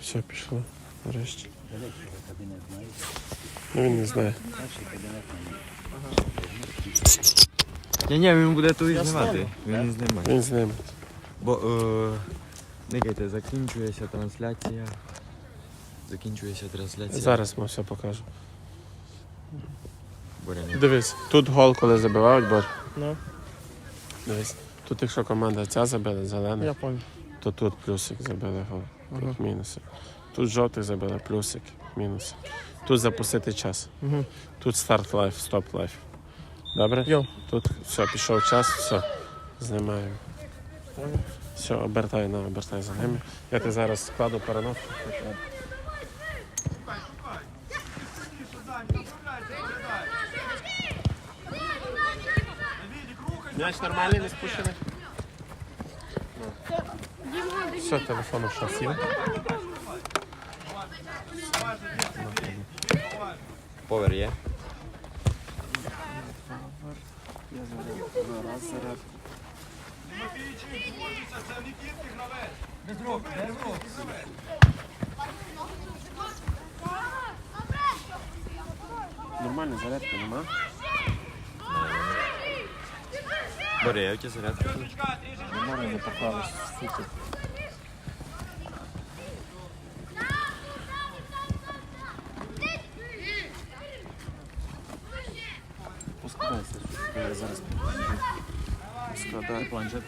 Все, пішло. Нарешті. Ну він не знає. Ні, ні, він буде тут знімати. Він не знімає. Він з ним. Бо е, никайте, закінчується трансляція. Закінчується трансляція. Зараз ми все покажемо. Боря, ні. Дивись, тут гол, коли забивають, бор. Ну, Дивись. Тут, якщо команда ця забила, зелена, я понял. то тут плюсик забили гол. Тут мінуси. Тут жовтий забили, плюсик, мінуси. Тут запустити час. Угу. Тут старт лайф, стоп лайф. Добре? Йо. Тут все, пішов час, все. Знімаємо. Все, обертай на обертай за ними. Я ти зараз складу переноску. М'яч нормальний, не спущений? Все, телефон ушов сів. Повер є. Нормальна зарядка, нема? Боря, як тебе зарядка? Нормально не поклали суки. Поскладайся, я зараз складаю. Планшет просто.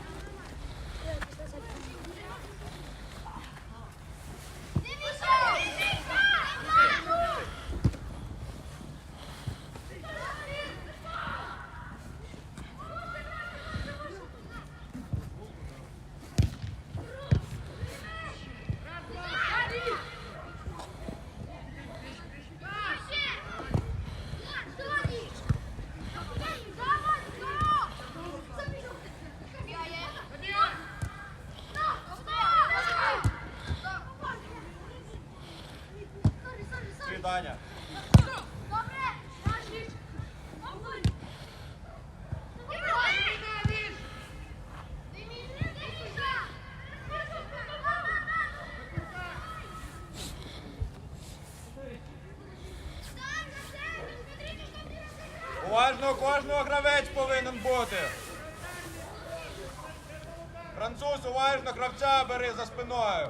Уважно, кожного гравець повинен бути. Француз, уважно, гравця бери за спиною.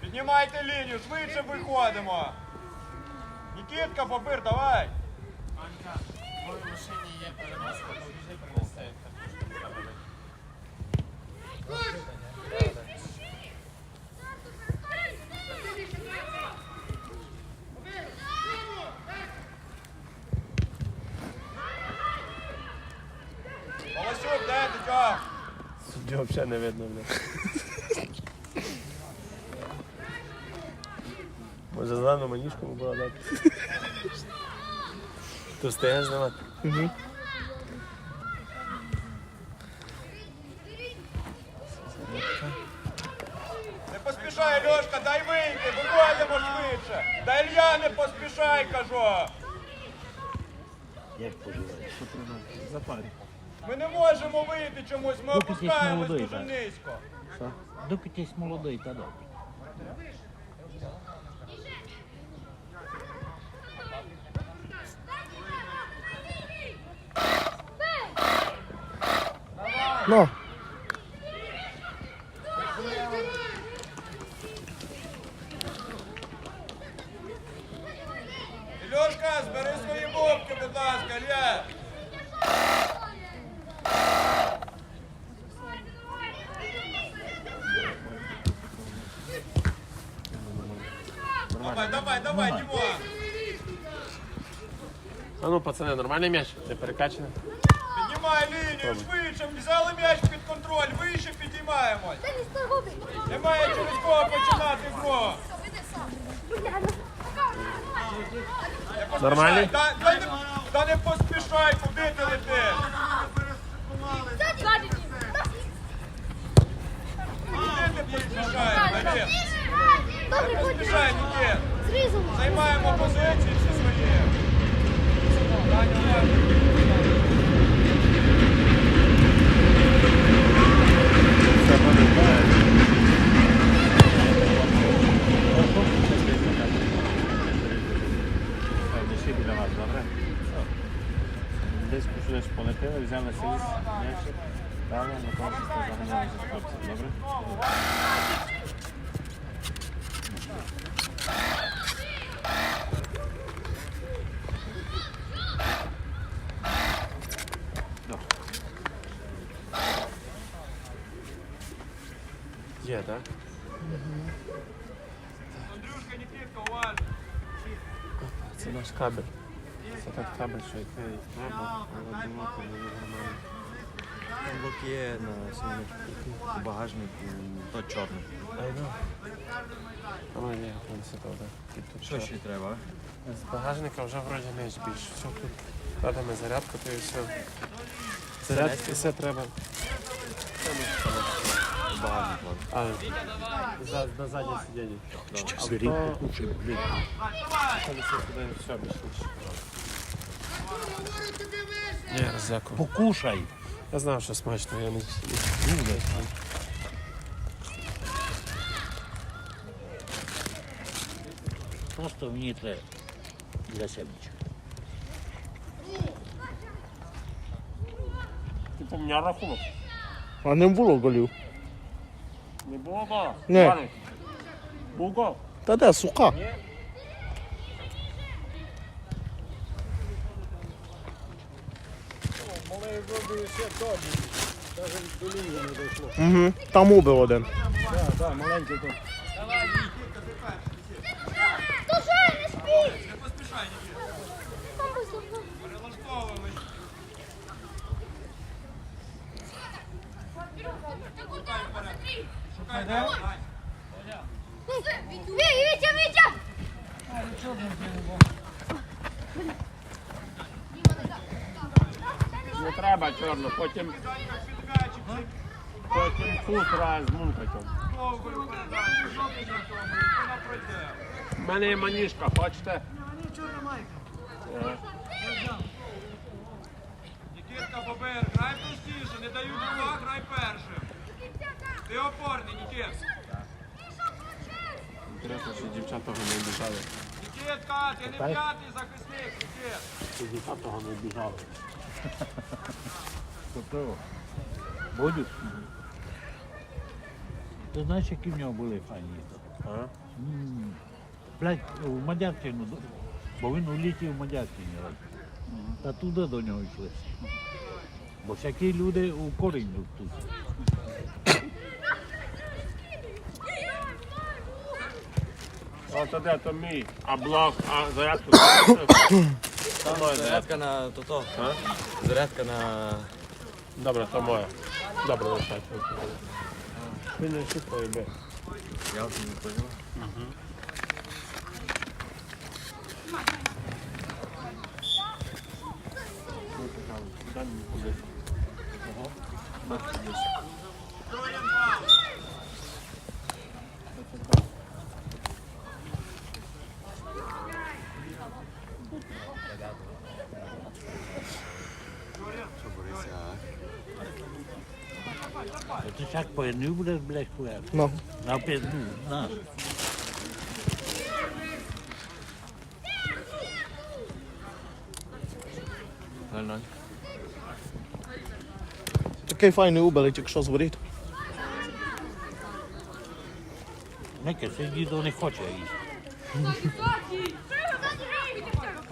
Піднімайте лінію, швидше виходимо. Нікітка, попир, давай. Волосюк, де ти чого? Судді взагалі не видно, бля. Може зелену маніжку було дати. Ти встигаєш знімати? Угу. Не поспішай, Льошка, дай вийти, виходимо швидше. Та Ілья, не поспішай, кажу. Як поживаєш? Що треба? Запарі. Ми не можемо вийти чомусь, ми опускаємось молодий, дуже так. низько. Що? Доки ти молодий, та добре. Ну, Ільошка, збери свої бубки, будь ласка, Ілья. пацани, нормальний м'яч? Не перекачаний? Піднімай лінію, швидше, взяли м'яч під контроль, вище підіймаємось. Немає через кого починати гру. Нормальний? Та, та, не- та не поспішай, куди ти летиш? Куди ти поспішаєш, Надін? Не Поспішай, Займаємо позиції. Thank you. Кабель. Це так кабель, що як не треба, але думати не нормально. Блок є на самому багажнику, то чорний. Але є, це туди. Під Що що? ще треба? З багажника вже вроді не більше. Все тут. Кладемо зарядку, то і все. Зарядки все треба. Багажник ладно. А, за, на покушай, блін. Там все туди, все більше. Ні, дякую. Покушай. Я знав, що смачно, я не Просто мені треба для семечок. Ти по мене рахунок. А не було голів. Не. Ваня, Був гол. Та де, сука? Угу. Там убив один. Не поспішай, Вітя, Вітя! Не треба чорно, потім, потім фут раз пройде. У мене є маніжка, хочете? Нікітка, Бобер, грай простіше, не дають гола, грай першим. Ти опорний, Нікіт. Інтересно, що дівчата того не біжали. Нікітка, ти не п'ятий захисник, Нікіт. Що дівчата того не біжали. Тобто, Бодю? Ти знаєш, які в нього були фані? А? Блядь, у Мадярщину, бо він у літі в Мадярщині. раз. Та туди до нього йшли. Бо всякі люди у корінь тут. О, то де, то мій. А блок, а зарядку. Де? Зарядка на то-то. Зарядка на... Добре, то моє. Добре, лишай. Ти не швидко йде. Я вже не поняв. Дай мені кудись. Ти так поєднив будеш, блядь, хуяр. Ну. На пізну, на. Ноль-ноль. Такий файний убер, тільки що зворіт. Неке, це дідо не хоче їсти.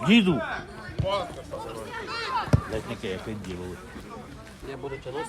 Діду! Блядь, неке, як він діло. Куди? Ну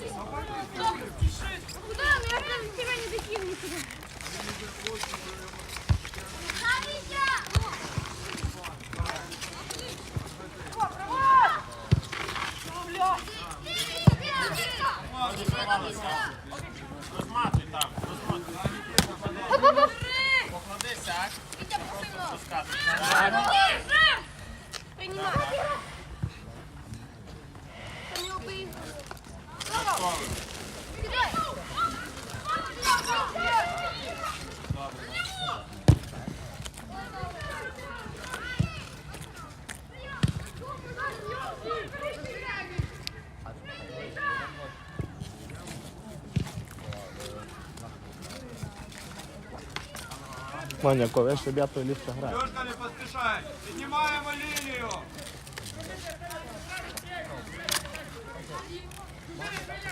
Маня, коли ж ребята ліпше грає. Льошка, не поспішай. Піднімаємо лінію.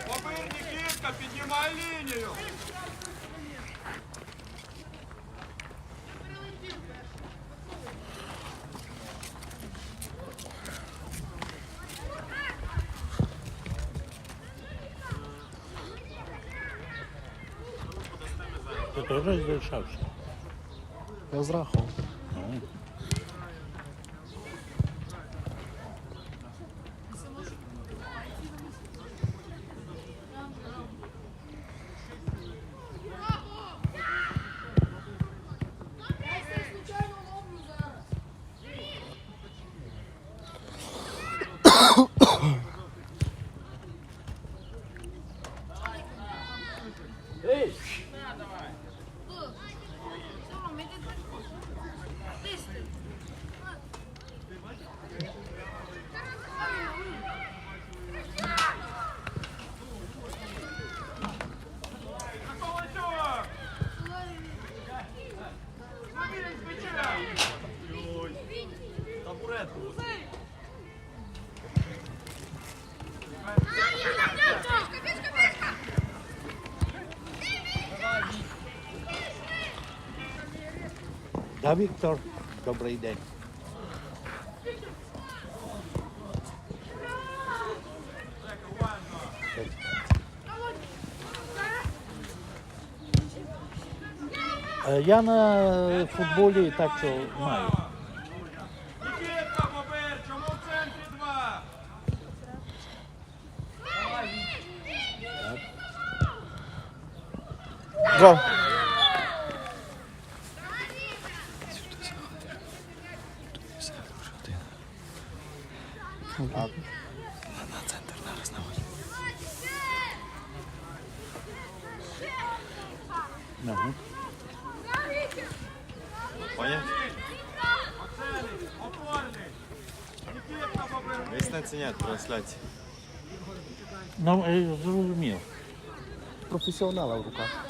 Побир, Нікітка, піднімай лінію. Ти теж залишався? Я зрахував. Колосюк! Да, Віктор, добрий день. Е, Я на футболі так що маю. Нікітка, трансляції. Ну, е, зрозумів. Професіонала в руках.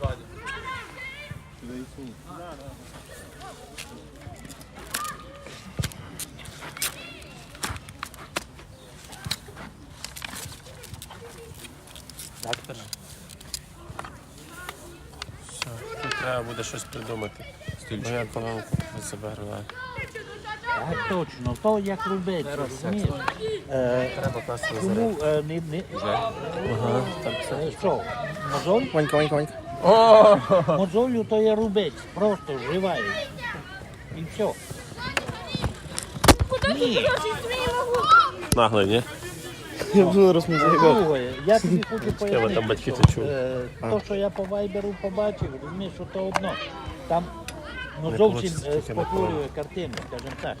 Так Буде щось придумати. Бо я колонку себе граю. Так точно, то як робиться, розумієш? Е, Треба класти. Тому е, не, не, Ага, так це. е, що, мозоль? Ванька, Ванька, Ванька. Мозолю то є рубець, просто вживає. І все. Ні, Наглий, ні? Я вже зараз не заїбав. друге, я тобі хочу пояснити. батьки що, чули. е, То, що я по вайберу побачив, розумієш, що то одно. Там ну, Не зовсім получиться е, таке спотворює картину, скажімо так.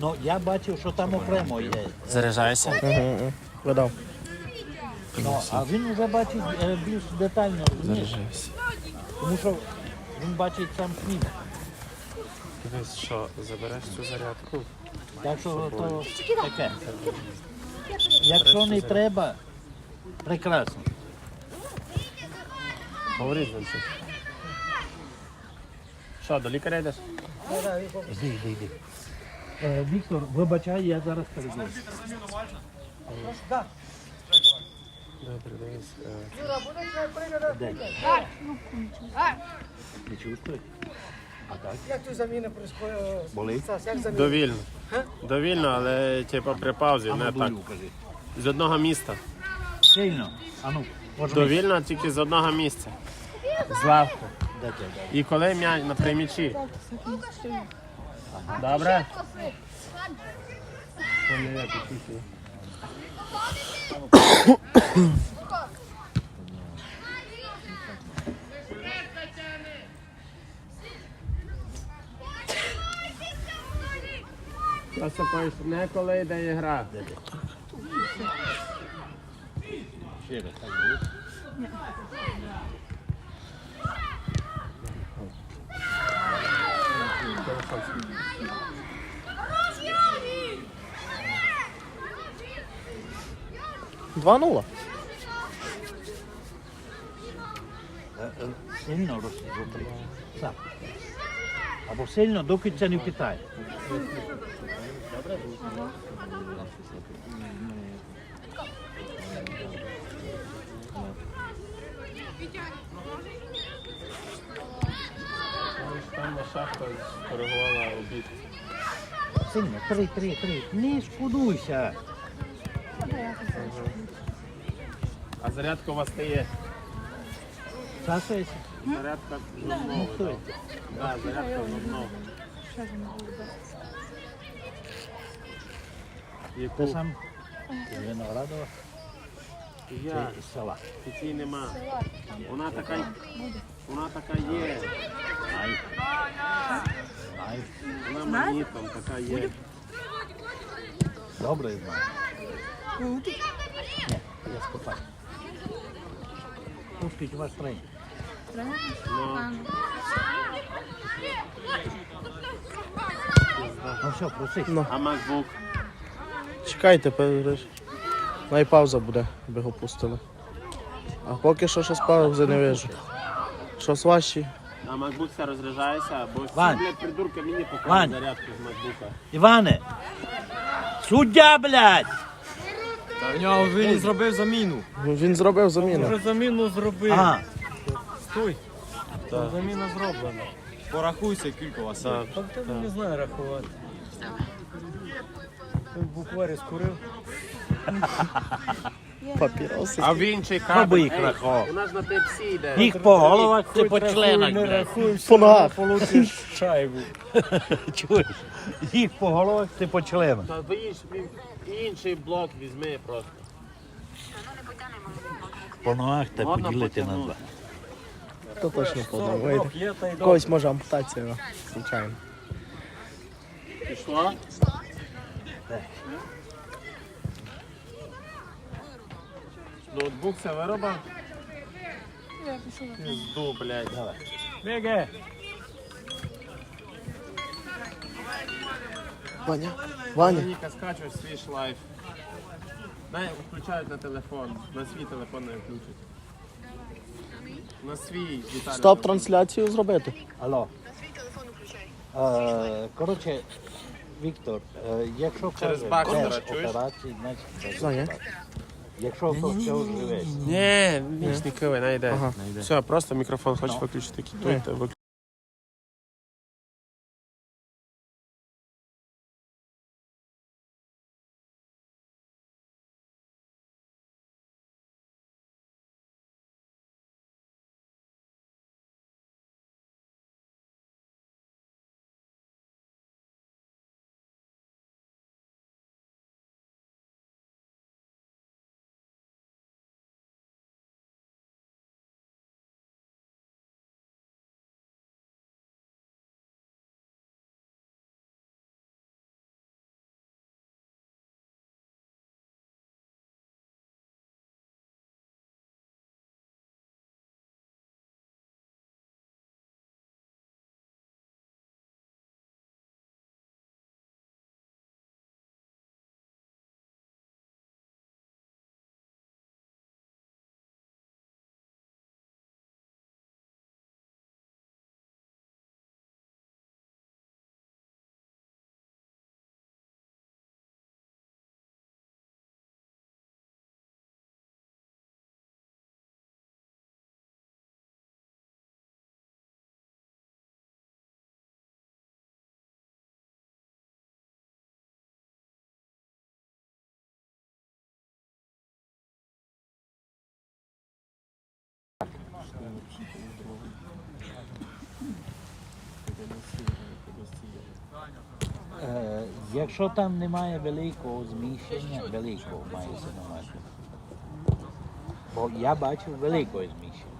Ну, я бачив, що там окремо є. Заряджайся. Угу, Видав. Ну, а він вже бачить е, більш детально, розумієш? Заряджайся. Тому що він бачить сам сміх. Дивись, що забереш цю зарядку. Так що то таке. Якщо не треба, прекрасно. Говори з ним щось. Що, до лікаря йдеш? Іди, іди, іди. Е, Віктор, вибачай, я зараз перейду. Добре, дивись. е, Не чувствуєш? А так? Як тут заміна происходит? Болить? Як? Довільно. Довільно, але типу при паузі, не ну так. кажи. З одного міста. Сильно. А ну. Довільно тільки з одного місця. Дай, дай. І коли м'яч на примічі. Добре? Засипаєш не коли йде гра. Ще раз, так буде. Два нула. е, е, сильно розкрити. Або сильно, доки це не впитає. Там шахта коригувала обід. Сильно, три, три, три. Не шкодуйся. А зарядка у вас стає? Сасуйся. Зарядка Ну, хто? Да, зарядка знову. Ти Яку? сам з Виноградова Я. чи села? Петі нема. Вона така, вона така є. Вона магнітом така є. Добре знаю. Ні, я скопаю. Пустіть вас тренер. Ну, Ну все, проси. а MacBook? Чекайте, перериш. Най пауза буде, аби його пустили. А поки що щось паузи не вижу. Щось важчі. А MacBook все розряджається, бо всі, Вань. блядь, придурки мені Вань. зарядку з MacBook. Іване! Суддя, блядь! Та в нього він зробив заміну. Ну, Він зробив заміну. заміну зробив. Ага. Стой. Заміна зроблена. Порахуйся, скільки у вас є. Так. Та не знаю рахувати. Букварі скурив. Папіроси. А в інший би їх рахував. у нас на Type-C йде. Їх по головах ти по членах, Не. По ногах. получиш шайбу. Чуєш? Їх по головах ти по членах. Та ви інший блок візьми просто. По ногах Ладно, поділити на потягну. два. То точно. Вийде. Є та й добре. Когось може ампутація, звичайно. Пішло? Ноутбук це виробив? Я пішла. Пізду, блядь. Беге. Ваня, Ваня. Ніка скачу свій шлайф. Дай включають на телефон. На свій телефон не включать. На свій Віталій. Стоп трансляцію зробити. Алло. Е, Коротше, Віктор, е, якщо Через каже, чуєш? операції, значить операції. Якщо хтось ще живе, Ні, ніч не киви, не йде. Ага. Все, просто мікрофон хочеш Ну. виключити, кіпуйте, якщо там немає великого зміщення, великого мається на увазі. Бо я бачив великого зміщення.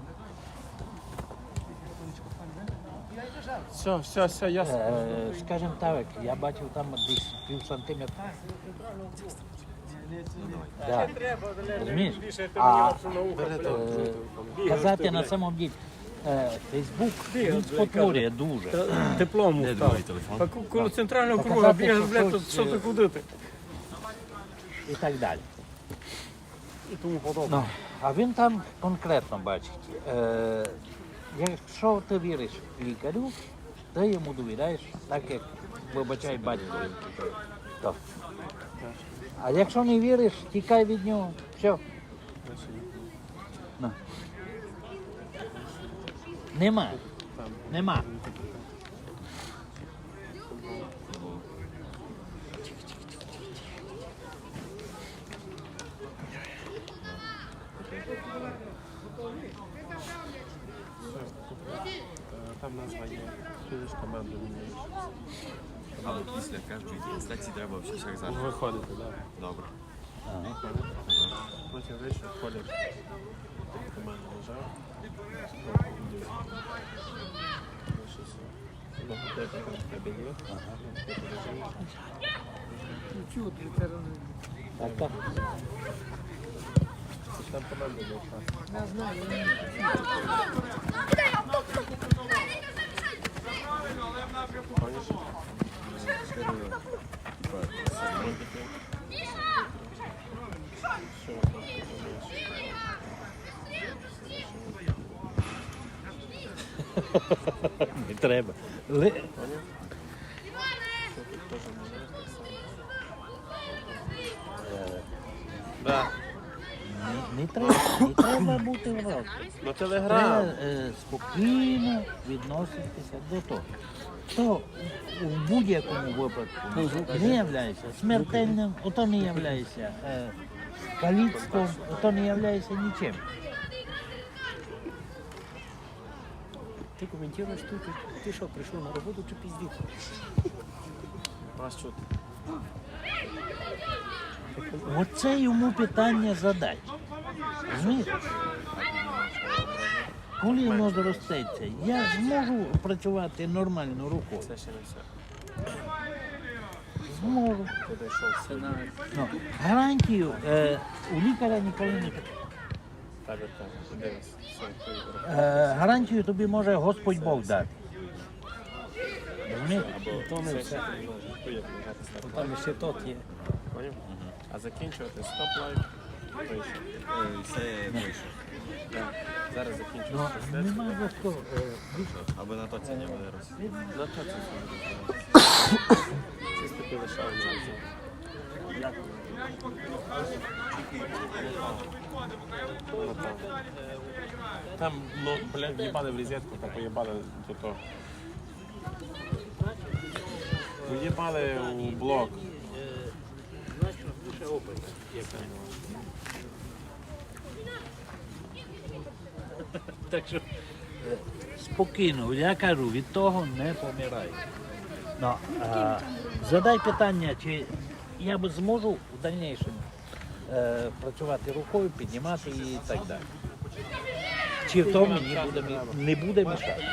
Все, все, все, ясно. Е, скажімо так, я бачив там десь пів сантиметра. Да. Розумієш? А е, казати на самом ділі, е, Фейсбук він спотворює дуже. Теплом Де став. телефон? А ку- коло центрального круга бігає, що блядь, то що ти е, куди ти? і так далі. І тому подобне. Ну, а він там конкретно бачить. Е, Якщо ти віриш лікарю, ти йому довіряєш, так як вибачай батькові. То. А якщо не віриш, тікай від нього. Все. На. Нема. Нема. Е, Там назва є. Ж команду міняєш. Але після кожної трансляції треба все всіх зараз. Виходити, так. Добре. Потім вийшов, входиш. Команду нажав. Логотипи там в тебе є. Ти подивись. Так, так. Там команда зайшла. Не треба. Ли... Да. Не, не треба, не треба бути в році. Ну Треба телеграм. е, спокійно відноситися до того. То в будь-якому випадку не являється смертельним, ото не являється е, каліцтвом, ото не являється нічим. Ти коментуєш тут, ти що, прийшов на роботу чи піздіти? Вас чути. Оце йому питання задай. Розумієш? Коли воно зростеться, я зможу працювати нормально рукою. Це ще не все. Зможу. Ти дійшов. Ну, гарантію е, у лікаря ніколи не питає. Е, гарантію тобі може Господь Бог дати. Розумієш? То не все. Поїхали, Там ще тот є. Поняв? А закінчувати стоп. Вийшов. Все вийшло. Зараз Ну, закінчується за що. Е, більше. Аби на то це не вирос. На то це Ці ступи лишав Там, ну, блядь, в розетку, та поїбали до того. В'їбали у блок. Так що спокійно, я кажу, від того не помирай. Ну, а, задай питання, чи я б зможу в дальнішому е, працювати рукою, піднімати її і так далі. Чи в тому мені буде, не буде мішати.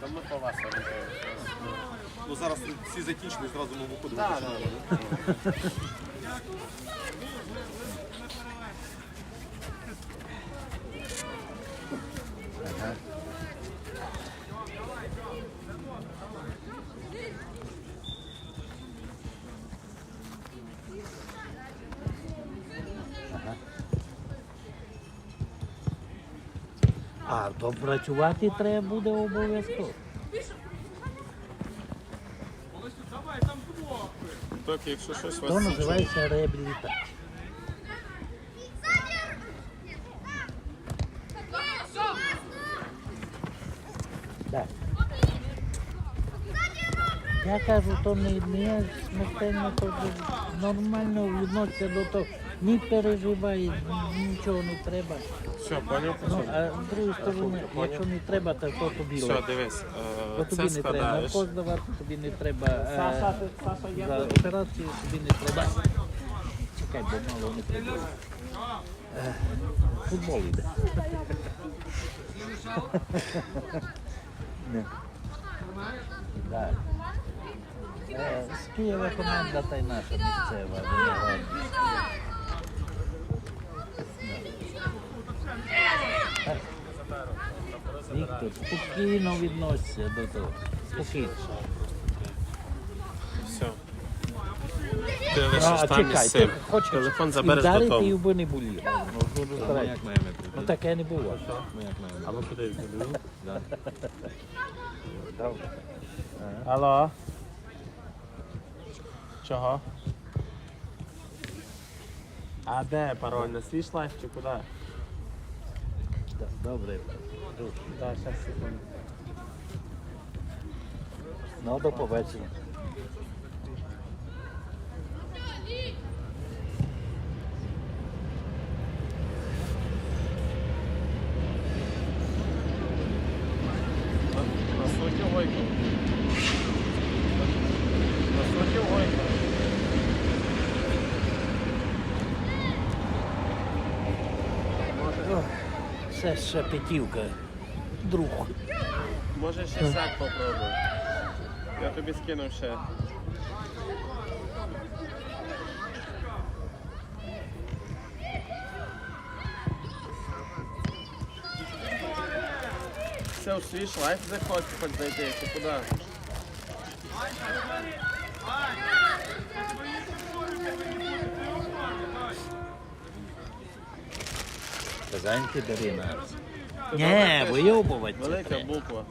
Там ми по вас Ну зараз всі закінчили, зразу ми виходимо. А то працювати треба буде обов'язково. Тільки якщо щось вас називається реабілітація. Так. Я кажу, то не, не смертельно, то нормально відноситься до того. Не переживай, нічого не треба. Все, поняв? Ну, а з другої сторони, якщо не треба, то, то тобі Все, дивись, е, тобі не треба складаєш. наркоз давати, тобі не треба е, за операцію, тобі не треба. Чекай, бо мало не треба. Е, Футбол йде. Не. Так. Е, З Києва команда та й наша місцева. Віктор, спокійно відноситься до того. Спокійно. Все. Ти лише А, стань чекай, з ти цим. Телефон забереш вдарити, додому. би не боліло. Ну, ну, ну. Як маємо? Ну таке не було. А ви куди? Алло. Чого? А де пароль? На свій шлайф чи куди? Добре. Так, зараз секунду. Ну, до побачення. На суті Гойко. На суті Гойко. Це ще п'ятівка. Друг. Може ще сак попробуй. Я тобі скинув ще. Все, в свій шлайф заходь, хоч зайти, чи куди? Казаньки Дарина. Ні, вийобувати Велика буква.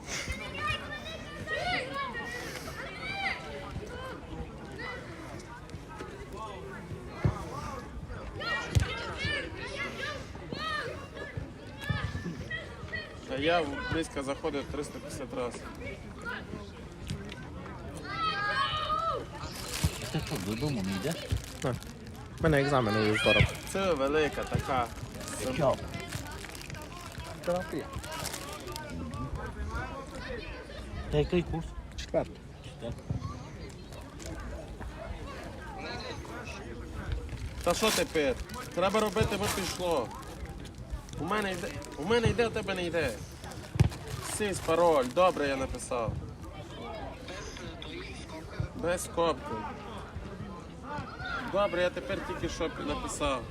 А я близько заходив 350 разів. Ти що, додому не йдеш? У мене екзамен у вівторок. Це велика така. Що? Терапія. Та який курс? Четвертий. Та що тепер? Треба робити, бо пішло. У мене йде, у мене йде, у тебе не йде. Сись пароль, добре я написав. Без копки. Добре, я тепер тільки що написав.